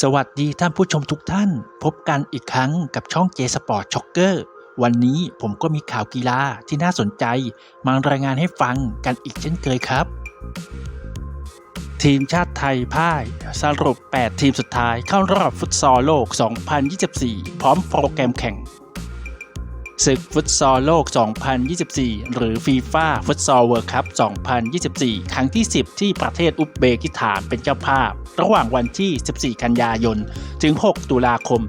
สวัสดีท่านผู้ชมทุกท่าน พบกันอีกครั้งกับช่อง J Sport Shocker วันนี้ผมก็มีข่าวกีฬาที่น่าสนใจ มารายงานให้ฟังกันอีกเช่นเคยครับ ทีมชาติไทยพ่าย สรุป 8 ทีมสุดท้ายเข้ารอบฟุตซอลโลก 2024 พร้อมโปรแกรมแข่ง ศึกฟุตซอลโลก 2024 หรือฟีฟ่าฟุตซอลเวิร์คัพ 2024 ครั้งที่ 10 ที่ประเทศอุซเบกิสถานเป็นเจ้าภาพ ระหว่างวันที่ 14 กันยายน ถึง 6 ตุลาคม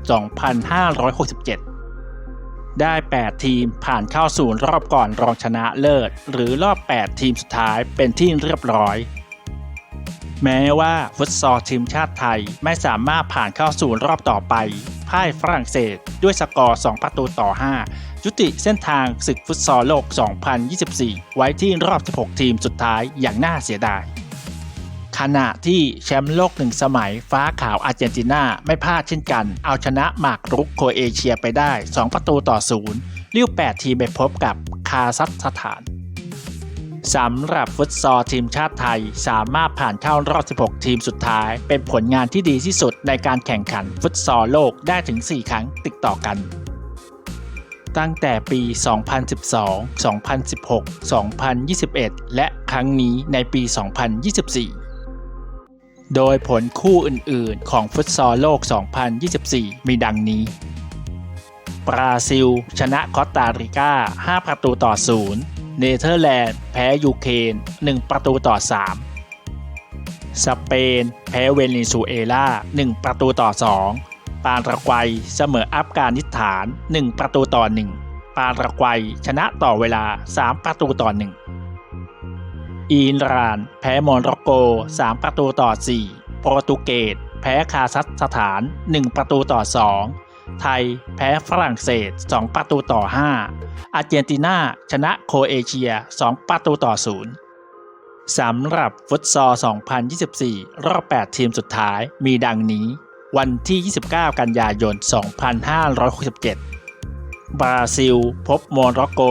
2567ได้ 8 ทีมผ่านเข้าสู่รอบก่อนรองชนะเลิศ หรือรอบ 8 ทีมสุดท้ายเป็นที่เรียบร้อย แม้ว่าฟุตซอลทีมชาติไทยไม่สามารถผ่านเข้าสู่รอบต่อไป พ่ายฝรั่งเศส ด้วยสกอร์ 2 ประตูต่อ 5 ยุติเส้นทางศึกฟุตซอลโลก 2024 ไว้ที่รอบ 16 ทีมสุดท้ายอย่างน่าเสียดาย ขณะที่แชมป์โลกหนึ่งสมัยฟ้าขาวอาร์เจนตินาไม่พลาดเช่นกัน เอาชนะหมากรุกโคเอเชียไปได้ 2 ประตูต่อ 0เลี้ยว8ทีมไปพบกับคาซัคสถาน สำหรับฟุตซอลทีมชาติไทย สามารถผ่านเข้ารอบ 16 ทีมสุดท้าย เป็นผลงานที่ดีที่สุดในการแข่งขันฟุตซอลโลกได้ถึง 4 ครั้งติดต่อกันตั้งแต่ปี 2012 2016 2021 และครั้งนี้ในปี 2024 โดยผลคู่อื่นๆ ของฟุตซอลโลก 2024 มีดังนี้ บราซิล ชนะคอสตาริกา 5 ประตูต่อ 0 เนเธอร์แลนด์แพ้ยูเครน1 ประตูต่อ 3 สเปน แพ้เวเนซุเอลา1 ประตูต่อ 2 ปารากวัยเสมออัฟกานิสถาน 1 ประตูต่อ 1 ปารากวัยชนะต่อเวลา 3 ประตูต่อ 1 อิหร่าน แพ้โมร็อกโก 3 ประตูต่อ 4 โปรตุเกสแพ้คาซัคสถาน 1 ประตูต่อ 2 ไทยแพ้ฝรั่งเศส 2 ประตูต่อ 5 อาร์เจนตินาชนะโคเอเชีย 2 ประตูต่อ 0 สำหรับฟุตซอล 2024 รอบ 8 ทีมสุดท้ายมีดังนี้ วันที่ 29 กันยายน 2567 บราซิล พบโมร็อกโก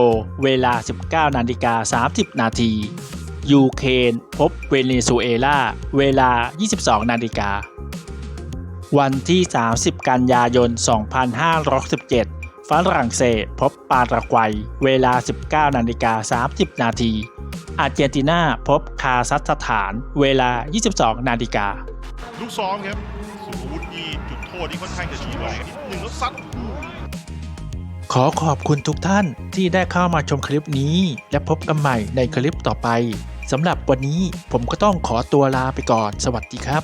เวลา 19นาฬิกา30 นาทียูเครนพบเวเนซุเอลา เวลา 22 นาฬิกา วันที่ 30 กันยายน 2567 ฝรั่งเศสพบปารากวัย เวลา 19นาฬิกา30 นาที อาร์เจนตินาพบคาซัคสถาน เวลา 22 นาฬิกา ลูกซ้อมครับ สุภวุฒินี่จุดโทษที่ค่อนข้างจะชี้ไหวนิดนึงแล้วซัดขอขอบคุณทุกท่านที่ได้เข้ามาชมคลิปนี้ และพบกันใหม่ในคลิปต่อไปสำหรับวันนี้ผมก็ต้องขอตัวลาไปก่อน สวัสดีครับ